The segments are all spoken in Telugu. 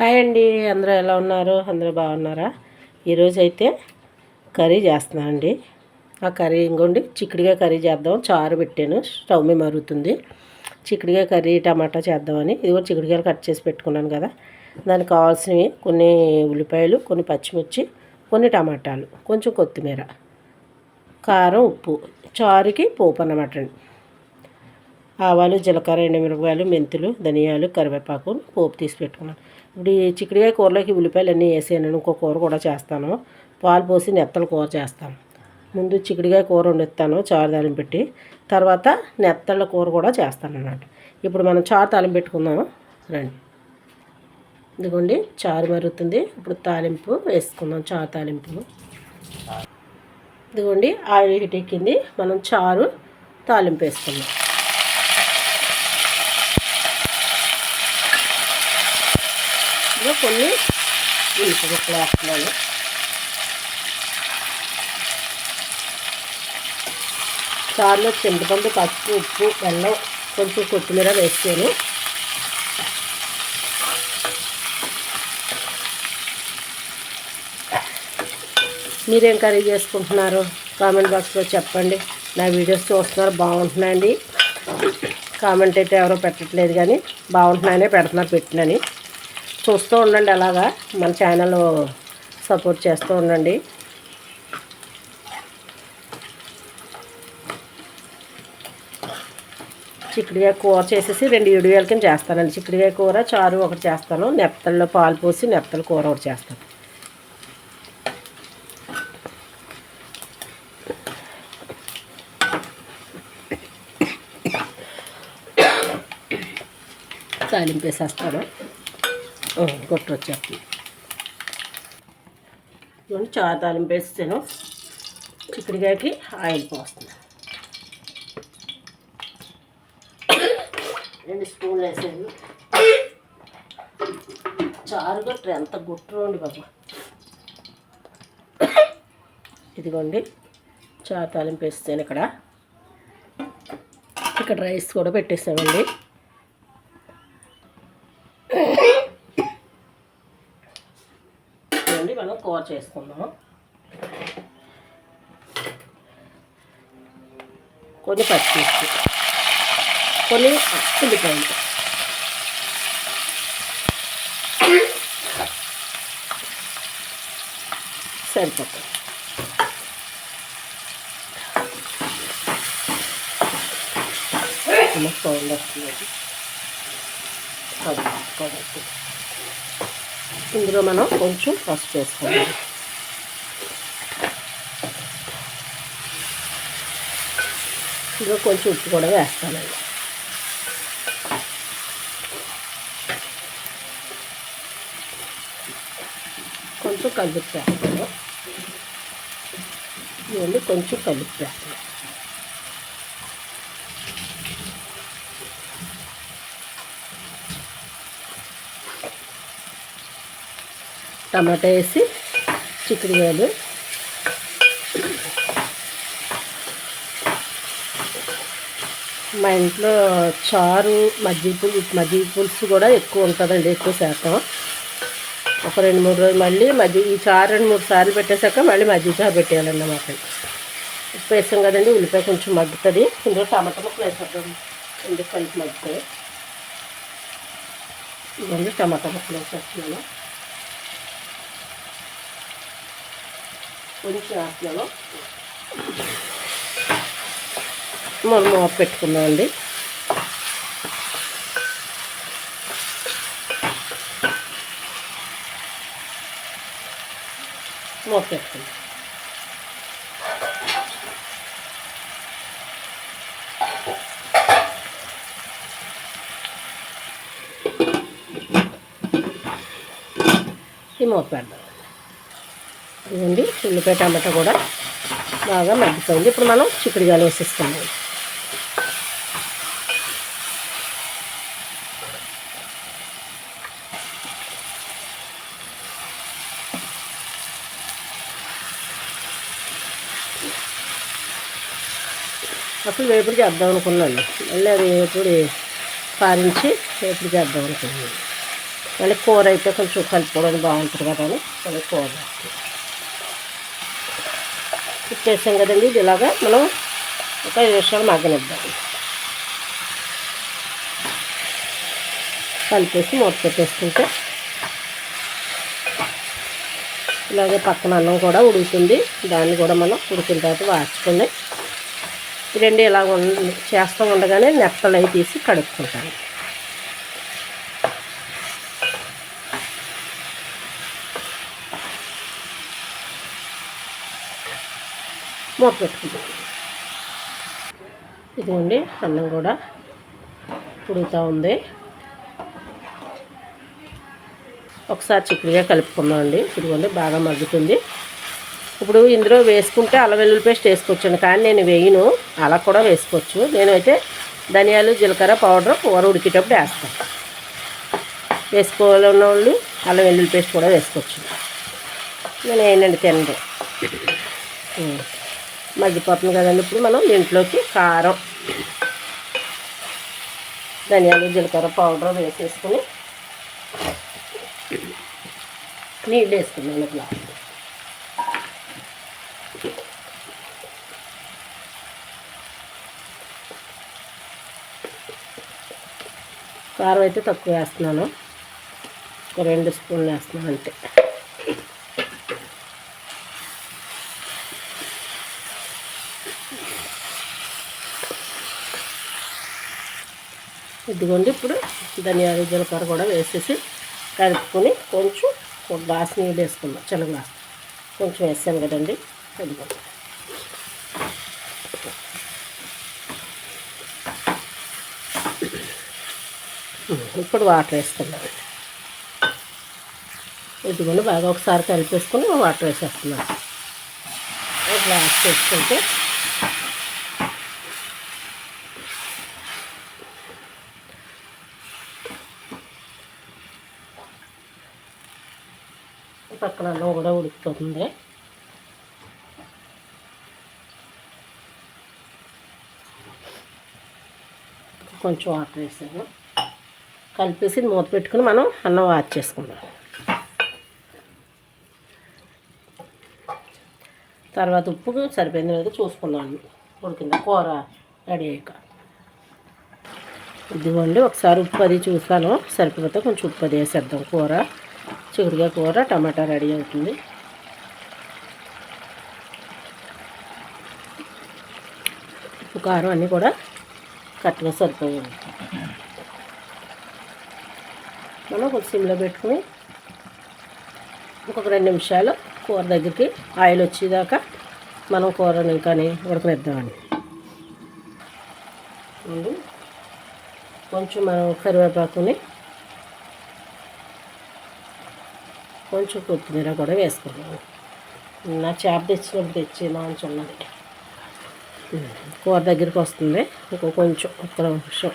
హాయ్ అండి అందరూ ఎలా ఉన్నారు? అందరూ బాగున్నారా? ఈరోజైతే కర్రీ చేస్తున్నానండి. ఆ కర్రీ ఇంకోండి చిక్కుడుగా కర్రీ చేద్దాం. చారు పెట్టాను స్టవ్ మీద మరుగుతుంది. చిక్కుడుగా కర్రీ టమాటా చేద్దామని. ఇది కూడా చిక్కుడుగాయలు కట్ చేసి పెట్టుకున్నాను కదా. దానికి కావాల్సినవి కొన్ని ఉల్లిపాయలు కొన్ని పచ్చిమిర్చి కొన్ని టమాటాలు కొంచెం కొత్తిమీర కారం ఉప్పు. చారుకి పోపు అన్నమాట అండి. ఆవాలు జీలకర్ర ఎండుమిరపకాయలు మెంతులు ధనియాలు కరివేపాకు పోపు తీసి పెట్టుకున్నాను. ఇప్పుడు ఈ చిక్కుడుకాయ కూరలోకి ఉల్లిపాయలు అన్నీ వేసాను ఇంకో కూర కూడా చేస్తాను. పాలు పోసి నెత్తల కూర చేస్తాను. ముందు చిక్కుడుకాయ కూర వండుతాను చారు తాలింపు పెట్టి. తర్వాత నెత్తళ్ళ కూర కూడా చేస్తాను అన్నమాట. ఇప్పుడు మనం చారు తాలింపు పెట్టుకుందాము? రండి. ఇదిగోండి చారు మరుగుతుంది. ఇప్పుడు తాలింపు వేసుకుందాం చారు తాలింపు. ఇదిగోండి ఆయిల్ హీట్ ఎక్కింది. మనం చారు తాలింపు వేసుకుందాం. కొన్ని ఉల్లిపాయ ముక్కలు వేస్తున్నాను. చారులో చింతపండు పసుపు ఉప్పు బెల్లం కొంచెం కొత్తిమీర వేసాను మీరేం కర్రీ చేసుకుంటున్నారు? కామెంట్ బాక్స్లో చెప్పండి. నా వీడియోస్ చూస్తున్నారు బాగుంటున్నాయండి. కామెంట్ అయితే ఎవరో పెట్టట్లేదు కానీ బాగుంటున్నాయనే పెడుతున్నారు పెట్టినని. చూస్తూ ఉండండి అలాగా. మన ఛానల్ సపోర్ట్ చేస్తూ ఉండండి. చిక్కుడుకాయ కూర చేసేసి రెండు ఇడివేల కింద చేస్తానండి. చిక్కుడుకాయ కూర చారు ఒకటి చేస్తాను. నెత్తల్లో పాలు పోసి నెత్తల కూర ఒకటి చేస్తాను. తాలింపు వేసేస్తాను. కొట్టు వచ్చేస్తుంది ఇవన్నీ చారు తాలింపు వేస్తాను. చిక్కుడుకాయకి ఆయిల్ పోస్తున్నాను రెండు స్పూన్లు వేసాను. చారు గట్టు ఎంత గుట్టు బాబా బాబు. ఇదిగోండి చారు తాలింపు వేస్తాను ఇక్కడ. ఇక్కడ రైస్ కూడా పెట్టేసామండి. కూర చేసుకుందాము. కొన్ని పచ్చిమిర్చి కొన్ని ఉల్లిపాయలు. సరిపోతుంది సౌండ్ వస్తుంది కాబట్టి ఇందులో మనం కొంచెం పసుపు వేసుకోవాలి ఇందులో కొంచెం ఉప్పు కూడా వేస్తానండి. కొంచెం కలుపు వేస్తాను. ఇవన్నీ కొంచెం కలుపు వేస్తాను. టమాటా వేసి చిక్కుడుకాయలు మా ఇంట్లో చారు మజ్జిగ పులుసు మజ్జిగ పులుసు కూడా ఎక్కువ ఉంటుందండి ఎక్కువ శాతం. ఒక రెండు మూడు రోజులు మళ్ళీ మజ్జిగ ఈ చారు రెండు మూడు సార్లు పెట్టేశాక మళ్ళీ మజ్జిగ చారు పెట్టేయాలన్నమాట. ఉప్పు వేస్తాం కదండి ఉల్లిపాయ కొంచెం మగ్గుతుంది. ఇందులో టమాటా ముక్కలు వేసేద్దాం. ఎందుకు కలిపి మగ్గుతుంది ఇవన్నీ టమాటా ముక్కలు వేసేస్తున్నాను. కొంచెం ఆకులలో మనం ఆఫ్ పెట్టుకుందామండి. మూత పెట్టుకుందాం. ఈ మూత పెడదాం. ఇదండి ఉల్లిపాయ టమాటా కూడా బాగా మగ్గిపోయింది. ఇప్పుడు మనం చిక్కుడుగాయలు వేసేసుకుందాం. అసలు వేపుడు చేద్దాం అనుకున్నాను. మళ్ళీ అది వేపుడు పారించి వేపుడు చేద్దాం అనుకున్నాను. మళ్ళీ కూర అయితే కొంచెం కలుపుకోవడానికి బాగుంటుంది కదా అని మళ్ళీ కూర వేస్తాను. ఇచ్చేసాం కదండి ఇది ఇలాగా. మనం ఒక ఐదు నిమిషాలు మగ్గనిద్దాం. కలిపేసి మూత పెట్టేసుకుంటే ఇలాగే పక్కన అన్నం కూడా ఉడుకుతుంది. దాన్ని కూడా మనం ఉడికిన తర్వాత వాచుకొని రెండు ఇలా ఉం- చేస్తూ ఉండగానే నెత్తలు అవి తీసి కడుక్కుంటాను. మూత పెట్టుకుంటాం ఇదిగోండి అన్నం కూడా ఉడుకుతూ ఉంది. ఒకసారి చిక్కుడుగా కలుపుకుందాం అండి. ఇదిగోండి బాగా మగ్గుతుంది. ఇప్పుడు ఇందులో వేసుకుంటే అల్లం వెల్లుల్లి పేస్ట్ వేసుకోవచ్చండి. కానీ నేను వేయను అలా కూడా వేసుకోవచ్చు. నేనైతే ధనియాలు జీలకర్ర పౌడర్ కూర ఉడికేటప్పుడు వేస్తాను. వేసుకోవాలన్న వాళ్ళు అల్లం వెల్లుల్లి పేస్ట్ కూడా వేసుకోవచ్చు. నేను ఏంటండి తినండి మగ్గిపోతుంది కదండి. ఇప్పుడు మనం దీంట్లోకి కారం ధనియాలు జీలకర్ర పౌడర్ వేసేసుకుని నీళ్ళు వేసుకున్నాను ఇట్లా. కారం అయితే తక్కువ వేస్తున్నాను. ఒక రెండు స్పూన్లు వేస్తున్నాను అంతే. ఇదిగోండి ఇప్పుడు ధనియాలు జీలకర్ర కూడా వేసేసి కలుపుకొని కొంచెం ఒక గ్లాస్ నీళ్ళు వేసుకుందాం చిన్న గ్లాస్. కొంచెం వేసాను కదండి ఇదిగోండి ఇప్పుడు వాటర్ వేసుకున్నాం ఇదిగోండి బాగా ఒకసారి కలిపేసుకొని వాటర్ వేసేస్తున్నాను గ్లాస్ వేసుకుంటే పక్కన అన్నం కూడా ఉడికిపోతుంది కొంచెం వాటర్ వేసాను. కలిపేసి మూత పెట్టుకుని మనం అన్నం వాచ్ చేసుకుందాం. తర్వాత ఉప్పు సరిపోయింది లేదా చూసుకుందాం. ఉడికింది? కూర రెడీ అయ్యాక. ఇదిగోండి ఒకసారి ఉప్పు అది చూసాను. సరిపోతే కొంచెం ఉప్పు అది వేసేద్దాం కూర. చిగురుగా కూర టమాటా రెడీ అవుతుంది. ఉప్పు కారం అన్నీ కూడా కరెక్ట్గా సరిపోయాయి. మనం కొంచెం సిమ్లో పెట్టుకుని ఇంకొక రెండు నిమిషాలు కూర దగ్గరికి ఆయిల్ వచ్చేదాకా మనం కూరని కానీ ఉడకనిద్దామండి. కొంచెం మనం కరివేపాకుని కొంచెం కొత్తిమీర కూడా వేసుకున్నాను నా చేప తెచ్చినప్పుడు తెచ్చి మంచి ఉన్నది కూర దగ్గరికి వస్తుంది. ఇంకో కొంచెం ఒక్క నిమిషం.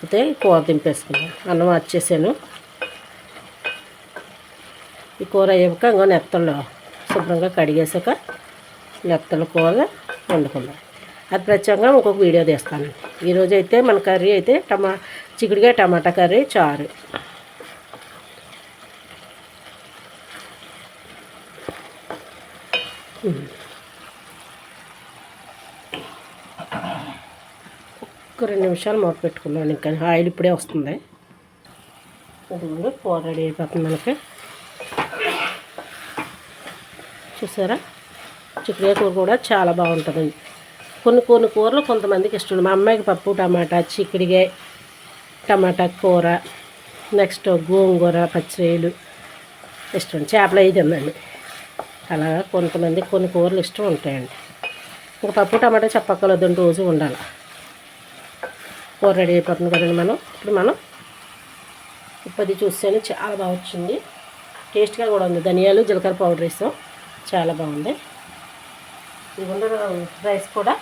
అయితే కూర దింపేసుకున్నాను. అన్నం వచ్చేసాను. ఈ కూర అయ్యాక ఇంకో నెత్తలు శుభ్రంగా కడిగేసాక నెత్తల కూర వండుకున్నాను అది ప్రత్యేకంగా ఇంకొక వీడియో తీస్తాను. ఈరోజు అయితే మన కర్రీ అయితే టమా చిక్కుడుగా టమాటా కర్రీ చారు. ఒక రెండు నిమిషాలు మూత పెట్టుకున్నాను. ఇంకా ఆయిల్ ఇప్పుడే వస్తుంది. అదిగోండి కూర రెడీ అయిపోతుంది మనకి. చూసారా? చిక్కుడుకాయ కూర కూడా చాలా బాగుంటుందండి కొన్ని కొన్ని కూరలు కొంతమందికి ఇష్టం. మా అమ్మాయికి పప్పు టమాటా చిక్కుడికాయ టమాటా కూర నెక్స్ట్ గోంగూర పచ్చిరేలు ఇష్టం. చేపలు అవి తిందండి అలాగా కొంతమంది కొన్ని కూరలు ఇష్టం ఉంటాయండి. ఇంకా పప్పు టమాటా చెప్పక్కర్లేదండి రోజు ఉండాలి కూర రెడీ అయిపోతుంది కదండి మనం. ఇప్పుడు మనం ఉప్పది చూస్తేనే చాలా బాగా వచ్చింది. టేస్ట్గా కూడా ఉంది. ధనియాలు జీలకర్ర పౌడర్ వేసాం. చాలా బాగుంది. ఇదిగోండి రైస్ కూడా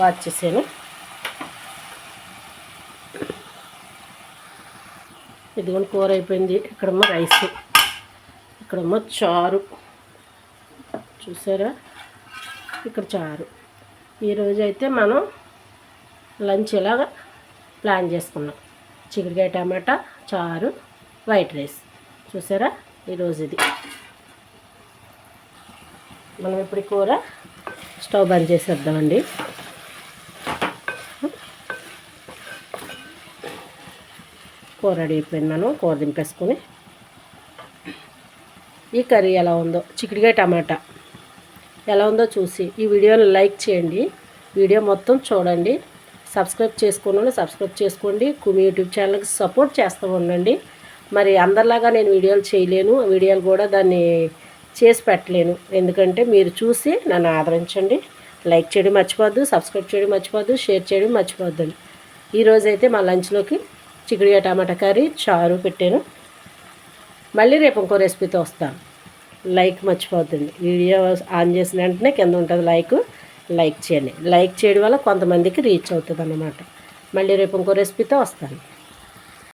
వాచ్ చేసాను. ఇదిగోండి కూర అయిపోయింది. ఇక్కడమ్మ రైస్. ఇక్కడమ్మ చారు. చూసారా? ఇక్కడ చారు. ఈరోజు అయితే మనం లంచ్ ఇలాగా ప్లాన్ చేసుకున్నాం. చిక్కుడుకాయ టమాటా చారు వైట్ రైస్. చూసారా? ఈరోజు ఇది. మనం ఇప్పుడు కూర స్టవ్ బంద్ చేసేద్దామండి. కూర రెడీ అయిపోయింది మనం. కూర దింపేసుకొని ఈ కర్రీ ఎలా ఉందో చిక్కుడుకాయ టమాటా ఎలా ఉందో చూసి ఈ వీడియోని లైక్ చేయండి. వీడియో మొత్తం చూడండి. సబ్స్క్రైబ్ చేసుకోండి సబ్స్క్రైబ్ చేసుకోండి. కుమి యూట్యూబ్ ఛానల్కి సపోర్ట్ చేస్తూ ఉండండి. మరి అందరిలాగా నేను వీడియోలు చేయలేను. వీడియోలు కూడా దాన్ని చేసి పెట్టలేను. ఎందుకంటే మీరు చూసి నన్ను ఆదరించండి. లైక్ చేయడం మర్చిపోద్దు సబ్స్క్రైబ్ చేయడం మర్చిపోద్దు షేర్ చేయడం మర్చిపోద్దండి ఈరోజైతే మా లంచ్లోకి చిక్కుడుగా టమాటా కర్రీ చారు పెట్టాను. మళ్ళీ రేపు ఇంకో రెసిపీతో వస్తాను. లైక్ మర్చిపోద్దండి వీడియో ఆన్ చేసిన వెంటనే కింద ఉంటుంది లైక్. లైక్ చేయండి. లైక్ చేయడం వల్ల కొంతమందికి రీచ్ అవుతుంది అన్నమాట మళ్ళీ రేపు ఇంకో రెసిపీతో వస్తాను.